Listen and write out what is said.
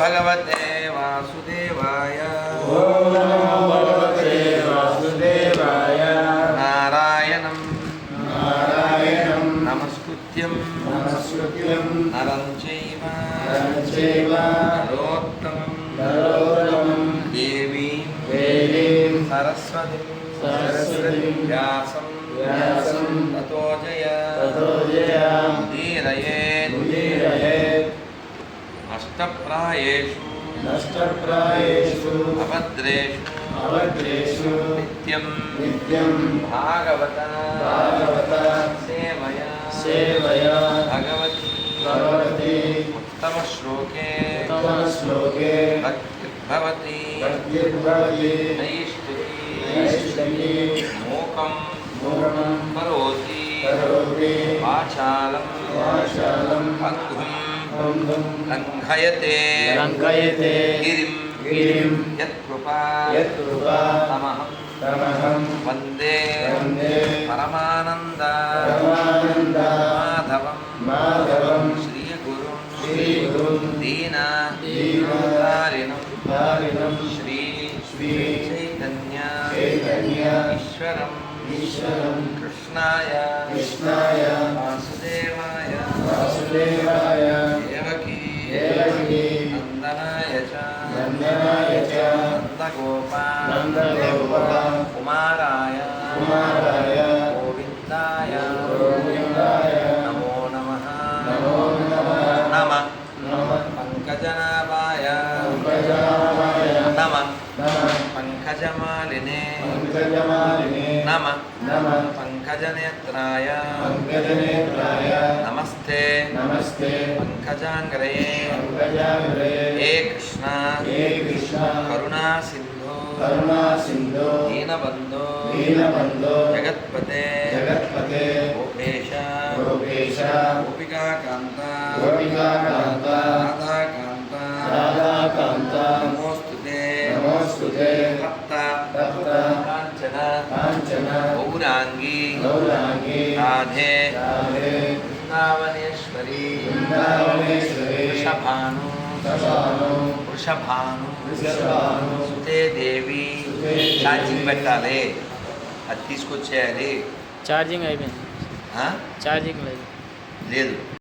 భగవతే వాసుదేవాయ ఓం నమో భగవతే వాసుదేవాయ నారాయణం నారాయణం నమస్కృత్యం నమస్కృత్యం నరం చైవ నరం చైవ నరోత్తమం నరోత్తమం దేవీం దేవీం సరస్వతిం సరస్వతిం వ్యాసం వ్యాసం తతో జయ తతో జయాం ఉదీరయేత్ ఉదీరయేత్ అష్టప్రాయేషు नष्टप्रायेषु। नष्टप्रायेषु। अभद्रेषु। अभद्रेषु। नित्यं नित्यं भागवत। भागवत। सेवया। सेवया। भगवती। भगवती। उत्तमश्लोके। उत्तमश्लोके। भक्तिर्भवति। भक्तिर्भवति। नैष्टिकी। नैष्टिकी। मोकं मोकं करोति। करोति। वाचालं वाचालं भक्तुं బంధుం లంఘయతే. లంకయతే గిరిం. గిరిం. యత్కృపా. యత్కృపా. తమహం. తమహం. వందే. వందే. పరమానంద. పరమానంద. మాధవం. మాధవం. శ్రీగురు. శ్రీగురుం. దీన. దీనతారిణం ధారిణం. ధారిణం. శ్రీ. శ్రీ. చైతన్య. చైతన్య. ఈశ్వరం. ఈశ్వరం. కృష్ణాయ. కృష్ణాయ. చ నందగోపా నందగోప కుమారాయ కుమారాయ గోవిందాయ గోవిందాయ నమో నమః నమో నమః నమ నమః పంకజనాభాయ పంకజామాయ నమ నమః పంకజమాలినే పంకజమాలినే నమ. నమః. పంకజనేత్రాయ. పంకజనేత్రాయ. నమస్తే. నమస్తే. పంకజాంగ్రయే. పంకజాగ్రే హే కృష్ణ. కరుణా సింధు. కరుణా సింధు. దీనబంధు. దీనబంధో. జగత్పతే. జగత్పతే. గోపేశ. గోపేశ. గోపికాకాంత. గోపికాకాంత. రాధాకాంత. రాధాకాంత. నమోస్తుతే. నమోస్తుతే. భక్త తప్త కాంచన गौरांगी राधे वृंदावनेश्वरी वृषभानु वृषभानु सुते देवी चार्जिंग बैठा ले। अतीस को छः ले। चार्जिंग आई हाँ? चार्जिंग ले ले।